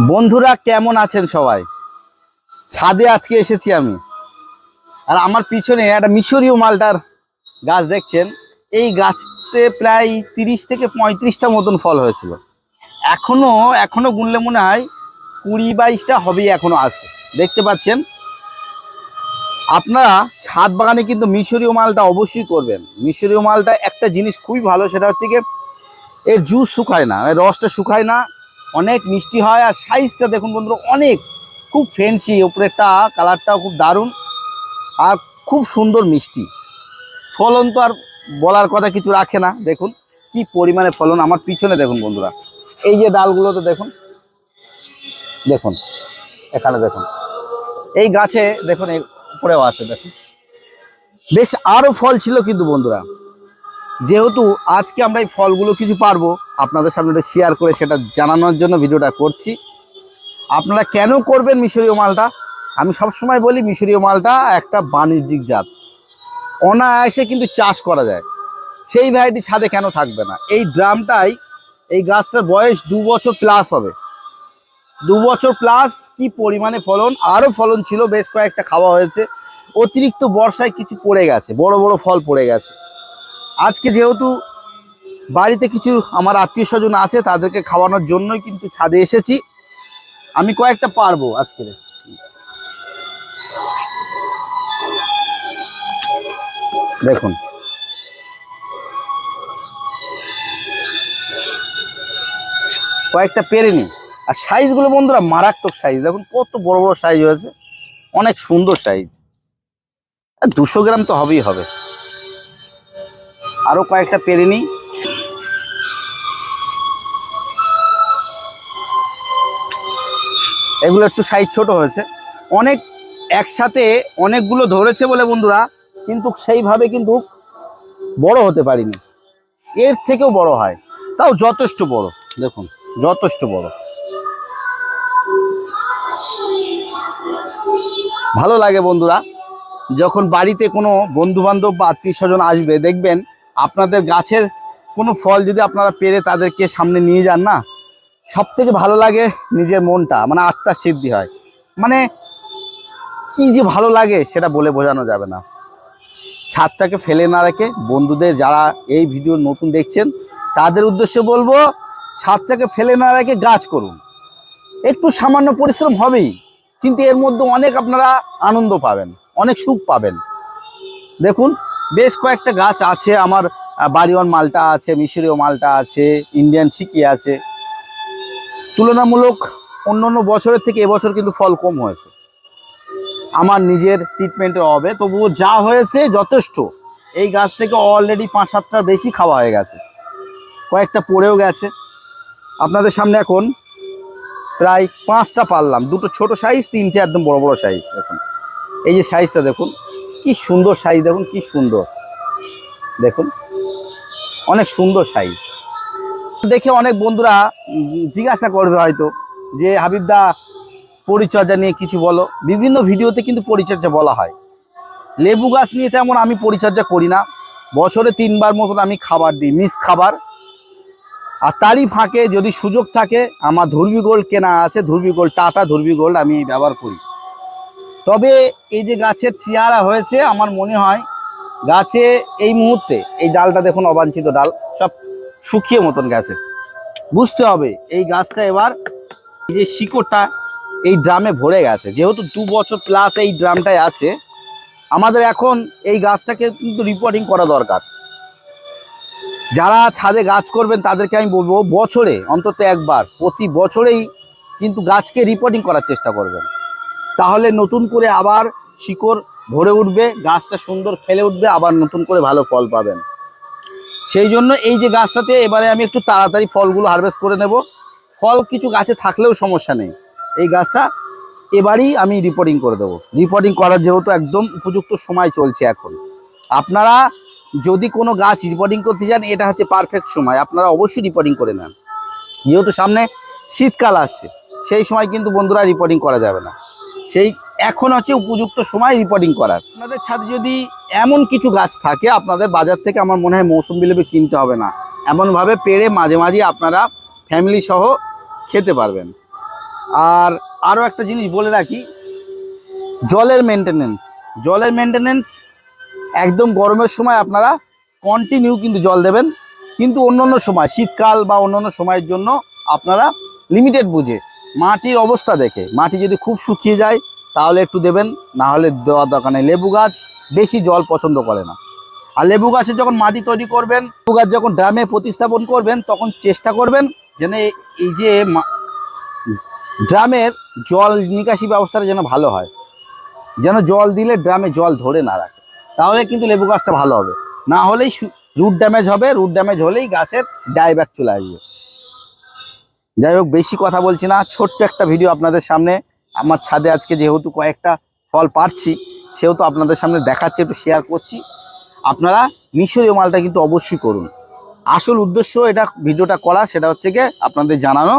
বন্ধুরা কেমন আছেন সবাই? ছাদে আজকে এসেছি আমি। আর আমার পিছনে একটা মিশরীয় মালটার গাছ দেখছেন? এই গাছতে প্রায় তিরিশ থেকে পঁয়ত্রিশটা মতন ফল হয়েছিল। এখনও এখনও গুনলে মনে হয় কুড়ি বাইশটা হবেই এখনও আছে দেখতে পাচ্ছেন? আপনারা ছাদ বাগানে কিন্তু মিশরীয় মালটা অবশ্যই করবেন। মিশরীয় মালটা একটা জিনিস খুবই ভালো, সেটা হচ্ছে কি এর জুস শুকায় না, এর রসটা শুকায় না অনেক মিষ্টি হয় আর সাইজটা দেখুন বন্ধুরা, অনেক। খুব ফেন্সি উপরেরটা কালারটাও খুব দারুণ আর খুব সুন্দর মিষ্টি। ফলন তো আর বলার কথা কিছু রাখে না, দেখুন কি পরিমাণে ফলন, আমার পিছনে দেখুন বন্ধুরা। এই যে ডালগুলোতে দেখুন দেখুন, এখানে দেখুন। এই গাছে দেখুন উপরেও আছে, দেখুন। বেশ আরও ফল ছিল কিন্তু বন্ধুরা। যেহেতু আজকে আমরা এই ফলগুলো কিছু পারব, আপনাদের সামনে শেয়ার করে সেটা জানানোর জন্য ভিডিওটা করছি। আপনারা কেন করবেন মিশরীয় মালটা? আমি সবসময় বলি মিশরীয় মালটা একটা বাণিজ্যিক জাত। অনায়াসে কিন্তু চাষ করা যায়। সেই ভ্যারাইটি ছাদে কেন থাকবে না? এই ড্রামটাই এই গাছটার বয়স দু বছর প্লাস হবে। দু বছর প্লাস কি পরিমাণে ফলন? আরও ফলন ছিল, বেশ কয়েকটা খাওয়া হয়েছে। অতিরিক্ত বর্ষায় কিছু পড়ে গেছে, বড় বড় ফল পড়ে গেছে। আজকে যেহেতু বাড়িতে কিছু আমার আত্মীয় স্বজন আছে, তাদেরকে খাওয়ানোর জন্যই কিন্তু ছাদে এসেছি। আমি কয়েকটা পারব আজকে। দেখুন। কয়েকটা পেরে নি আর সাইজগুলো বন্ধুরা মারাত্মক সাইজ। দেখুন কত বড় বড় সাইজ হয়েছে। অনেক সুন্দর সাইজ। দুশো গ্রাম তো হবেই হবে। আরও কয়েকটা পেরে নিই। এগুলো একটু সাইজ ছোট হয়েছে। অনেক একসাথে অনেকগুলো ধরেছে বলে বন্ধুরা, কিন্তু সেইভাবে কিন্তু বড় হতে পারিনি। এর থেকেও বড় হয়। তাও যথেষ্ট বড়। দেখুন, যথেষ্ট বড়। ভালো লাগে বন্ধুরা, যখন বাড়িতে কোনো বন্ধু বান্ধব বা আত্মীয় স্বজন আসবে, দেখবেন আপনাদের গাছের কোনো ফল যদি আপনারা পেরে তাদেরকে সামনে নিয়ে যান না সব থেকে ভালো লাগে নিজের মনটা মানে আত্মার সিদ্ধি হয়। মানে কি যে ভালো লাগে সেটা বলে বোঝানো যাবে না। ছাদটাকে ফেলে না রেখে বন্ধুদের যারা এই ভিডিও নতুন দেখছেন, তাদের উদ্দেশ্যে বলব, ছাদটাকে ফেলে না রেখে গাছ করুন। একটু সামান্য পরিশ্রম হবেই, কিন্তু এর মধ্যে অনেক আপনারা আনন্দ পাবেন, অনেক সুখ পাবেন। দেখুন বেশ কয়েকটা গাছ আছে, আমার বাড়িওয়ান মালটা আছে, মিশরীয় মালটা আছে ইন্ডিয়ান সিকি আছে। তুলনামূলক অন্য অন্য বছরের থেকে এবছর কিন্তু ফল কম হয়েছে। আমার নিজের ট্রিটমেন্টের অভাবে তবুও যা হয়েছে যথেষ্ট। এই গাছ থেকে অলরেডি পাঁচ সাতটার বেশি খাওয়া হয়ে গেছে। কয়েকটা পড়েও গেছে। আপনাদের সামনে এখন প্রায় পাঁচটা পারলাম। দুটো ছোট সাইজ তিনটে একদম বড় বড় সাইজ দেখুন। এই যে সাইজটা দেখুন। কি সুন্দর সাইজ, দেখুন কি সুন্দর। দেখুন, অনেক সুন্দর সাইজ। দেখে অনেক বন্ধুরা জিজ্ঞাসা করবে হয়তো, যে হাবিবদা পরিচর্যা নিয়ে কিছু বলো। বিভিন্ন ভিডিওতে কিন্তু পরিচর্যা বলা হয়। লেবু গাছ নিয়ে তেমন আমি পরিচর্যা করি না। বছরে তিনবার মতন আমি খাবার দিই, মিস খাবার। আর তারই ফাঁকে যদি সুযোগ থাকে, আমার ধর্বি গোল্ড কেনা আছে ধর্বি গোল্ড টাটা ধর্বি গোল্ড আমি ব্যবহার করি। তবে এই যে গাছের চেয়ারা হয়েছে, আমার মনে হয় গাছে এই মুহূর্তে এই ডালটা দেখুন, অবাঞ্ছিত ডাল, সব শুকিয়ে মতন গেছে। বুঝতে হবে, এই গাছটা এবার এই যে শিকড়টা এই ড্রামে ভরে গেছে। যেহেতু দু বছর প্লাস এই ড্রামটায় আছে, আমাদের এখন এই গাছটাকে কিন্তু রিপোর্টিং করা দরকার। যারা ছাদে গাছ করবেন, তাদেরকে আমি বলব, বছরে, অন্তত একবার, প্রতি বছরেই কিন্তু গাছকে রিপোর্টিং করার চেষ্টা করবেন। তাহলে নতুন করে আবার শিকড় ভরে উঠবে, গাছটা সুন্দর খেলে উঠবে, আবার নতুন করে ভালো ফল পাবেন। সেই জন্য এই যে গাছটাতে এবারে আমি একটু তাড়াতাড়ি ফলগুলো হারভেস্ট করে নেব। ফল কিছু গাছে থাকলেও সমস্যা নেই। এই গাছটা এবারই আমি রিপোর্টিং করে দেবো। রিপোর্টিং করার যেহেতু একদম উপযুক্ত সময় চলছে এখন। আপনারা যদি কোনো গাছ রিপোর্টিং করতে চান এটা হচ্ছে পারফেক্ট সময়। আপনারা অবশ্যই রিপোর্টিং করে নেন। যেহেতু সামনে শীতকাল আসছে, সেই সময় কিন্তু বন্ধুরা রিপোর্টিং করা যাবে না। সেই এখন হচ্ছে উপযুক্ত সময় রিপোর্টিং করার। আপনাদের ছাদে যদি এমন কিছু গাছ থাকে, আপনাদের বাজার থেকে আমার মনে হয় মৌসুম বিলেবে কিনতে হবে না। এমনভাবে পেরে মাঝে মাঝে আপনারা ফ্যামিলি সহ খেতে পারবেন। আর আরও একটা জিনিস বলে রাখি, জলের মেনটেনেন্স জলের মেনটেনেন্স একদম গরমের সময় আপনারা কন্টিনিউ কিন্তু জল দেবেন। কিন্তু অন্য অন্য সময়, শীতকাল বা অন্য অন্য সময়ের জন্য আপনারা লিমিটেড বুঝে। মাটির অবস্থা দেখে। মাটি যদি খুব শুকিয়ে যায়, তাহলে একটু দেবেন, না হলে দেওয়ার দরকার নেই। লেবু গাছ বেশি জল পছন্দ করে না। আর লেবু গাছের যখন মাটি তৈরি করবেন, লেবু গাছ যখন ড্রামে প্রতিস্থাপন করবেন, তখন চেষ্টা করবেন যেন এই যে ড্রামের জল নিকাশি ব্যবস্থাটা যেন ভালো হয়। যেন জল দিলে ড্রামে জল ধরে না রাখে। তাহলে কিন্তু লেবু গাছটা ভালো হবে। না হলেই রুট ড্যামেজ হবে। রুট ড্যামেজ হলেই গাছের ডাইব্যাক চলে আসবে। যাই হোক, বেশি কথা বলছি না। ছোট্ট একটা ভিডিও আপনাদের সামনে। আমার ছাদে আজকে যেহেতু কয়েকটা ফল পাচ্ছি সেহেতু আপনাদের সামনে দেখাচ্ছি, একটু শেয়ার করছি। আপনারা মিশরীয় মালটা কিন্তু অবশ্যই করুন। আসল উদ্দেশ্য এটা ভিডিওটা করা সেটা হচ্ছে গিয়ে আপনাদের জানানো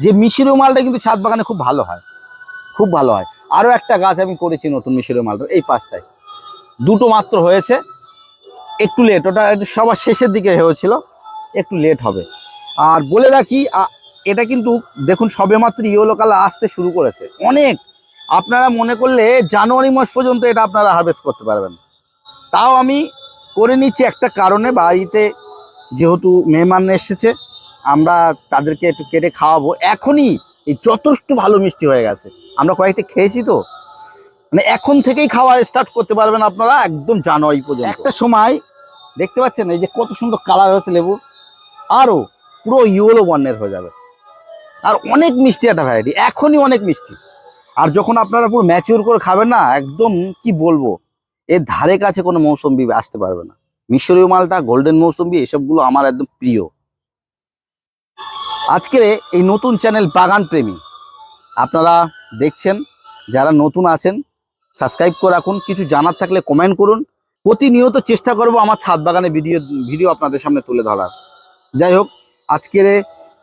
যে মিশরীয় মালটা কিন্তু ছাদ বাগানে খুব ভালো হয়। খুব ভালো হয়। আরও একটা গাছ আমি করেছি নতুন মিশরীয় মালটা, এই পাশটায়। দুটো মাত্র হয়েছে। একটু লেট ওটা একটু সবার শেষের দিকে হয়েছিল। একটু লেট হবে। আর বলে রাখি এটা কিন্তু দেখুন সবেমাত্র ইয়েলো কালার আসতে শুরু করেছে। অনেক। আপনারা মনে করলে জানুয়ারি মাস পর্যন্ত এটা আপনারা হারভেস্ট করতে পারবেন। তাও আমি করে নিচ্ছি একটা কারণে, বাড়িতে যেহেতু মেহমান এসেছে, আমরা তাদেরকে একটু কেটে খাওয়াবো। এখনই এই যথেষ্ট ভালো মিষ্টি হয়ে গেছে। আমরা কয়েকটা খেয়েছি তো। মানে এখন থেকেই খাওয়া স্টার্ট করতে পারবেন আপনারা একদম জানুয়ারি পর্যন্ত। একটা সময়, দেখতে পাচ্ছেন এই যে কত সুন্দর কালার হয়েছে লেবু আরও পুরো ইয়েলো বর্ণের হয়ে যাবে। আর অনেক মিষ্টি একটা ভ্যারাইটি এখনই অনেক মিষ্টি। আর যখন আপনারা পুরো ম্যাচিওর করে খাবেন না, একদম কি বলব, এর ধারে কাছে কোনো মৌসুম্বি আসতে পারবে না। মিশরীয় মালটা গোল্ডেন মৌসুম্বি, এসবগুলো আমার একদম প্রিয়। আজকের এই নতুন চ্যানেল বাগান প্রেমী। আপনারা দেখছেন, যারা নতুন আছেন সাবস্ক্রাইব করে রাখুন, কিছু জানার থাকলে কমেন্ট করুন। প্রতিনিয়ত চেষ্টা করব আমার ছাদ বাগানে ভিডিও ভিডিও আপনাদের সামনে তুলে ধরার। যাই হোক, আজকের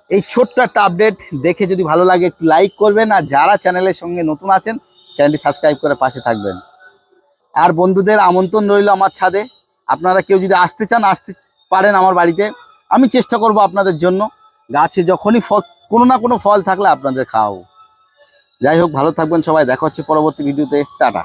এই ছোট্ট একটা আপডেট দেখে যদি ভালো লাগে একটু লাইক করবেন, আর যারা চ্যানেলের সঙ্গে নতুন আছেন চ্যানেলটি সাবস্ক্রাইব করে পাশে থাকবেন। আর বন্ধুদের আমন্ত্রণ রইল আমার ছাদে। আপনারা কেউ যদি আসতে চান, আসতে পারেন আমার বাড়িতে। আমি চেষ্টা করব আপনাদের জন্য। গাছে যখনই ফল, কোনো না কোনো ফল থাকলে আপনাদের খাওয়াবো। যাই হোক, ভালো থাকবেন সবাই। দেখা হচ্ছে পরবর্তী ভিডিওতে টাটা।